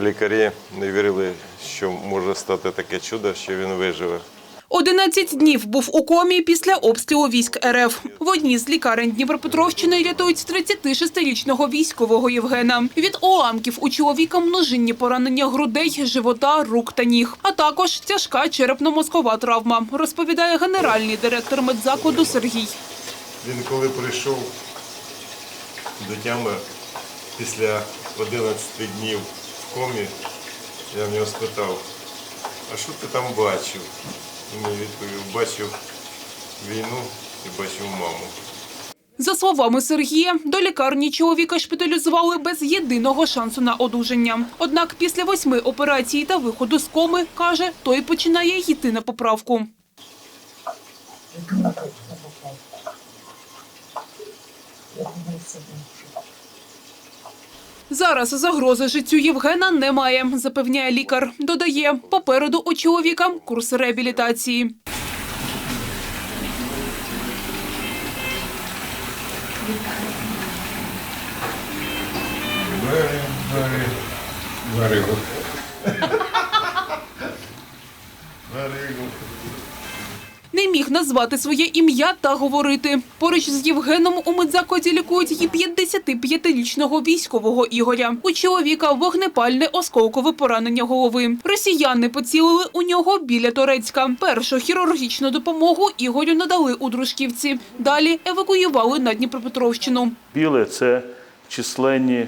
лікарі не вірили, що може стати таке чудо, що він виживе. 11 днів був у комі після обстрілу військ РФ. В одній з лікарень Дніпропетровщини рятують 36-річного військового Євгена. Від уламків у чоловіка множинні поранення грудей, живота, рук та ніг, а також тяжка черепно-мозкова травма, розповідає генеральний директор медзакладу Сергій. Він коли прийшов до тями після 11 днів комі, я в нього спитав, а що ти там бачив? Він мені відповів, бачив війну і бачив маму. За словами Сергія, до лікарні чоловіка шпиталізували без єдиного шансу на одужання. Однак після восьми операцій та виходу з коми, каже, той починає йти на поправку. Зараз загрози життю Євгена немає, запевняє лікар. Додає, попереду у чоловіка курс реабілітації. Very, very, very good. Міг назвати своє ім'я та говорити. Поруч з Євгеном у медзакладі лікують і 55-річного військового Ігоря. У чоловіка вогнепальне осколкове поранення голови. Росіяни поцілили у нього біля Торецька. Першу хірургічну допомогу Ігорю надали у Дружківці. Далі евакуювали на Дніпропетровщину. Біле це численні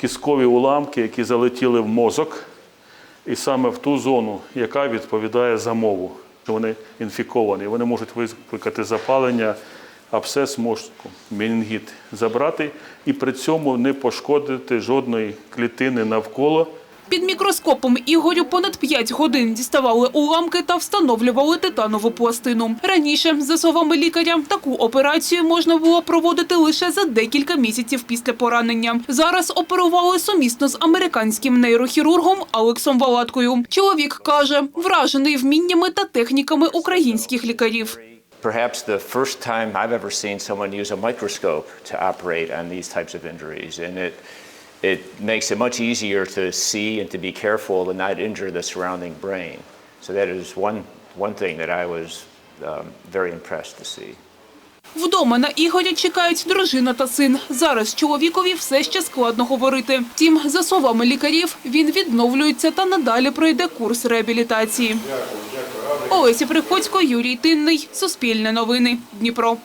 кісткові уламки, які залетіли в мозок, і саме в ту зону, яка відповідає за мову. Вони інфіковані, вони можуть викликати запалення, абсцес мозку, менінгіт забрати і при цьому не пошкодити жодної клітини навколо. Під мікроскопом Ігорю понад 5 годин діставали уламки та встановлювали титанову пластину. Раніше, за словами лікаря, таку операцію можна було проводити лише за декілька місяців після поранення. Зараз оперували сумісно з американським нейрохірургом Алексом Валаткою. Чоловік каже, вражений вміннями та техніками українських лікарів. perhaps the first time I've ever seen someone use a microscope to operate on these types of injuries. And it, it makes it much easier to see and to be careful and not injure the surrounding brain. So that is one, one thing that I was um, very impressed to see. Вдома на Ігоря чекають дружина та син. Зараз чоловікові все ще складно говорити. Втім, за словами лікарів, він відновлюється та надалі пройде курс реабілітації. Олеся Приходько, Юрій Тинний, Суспільне новини, Дніпро.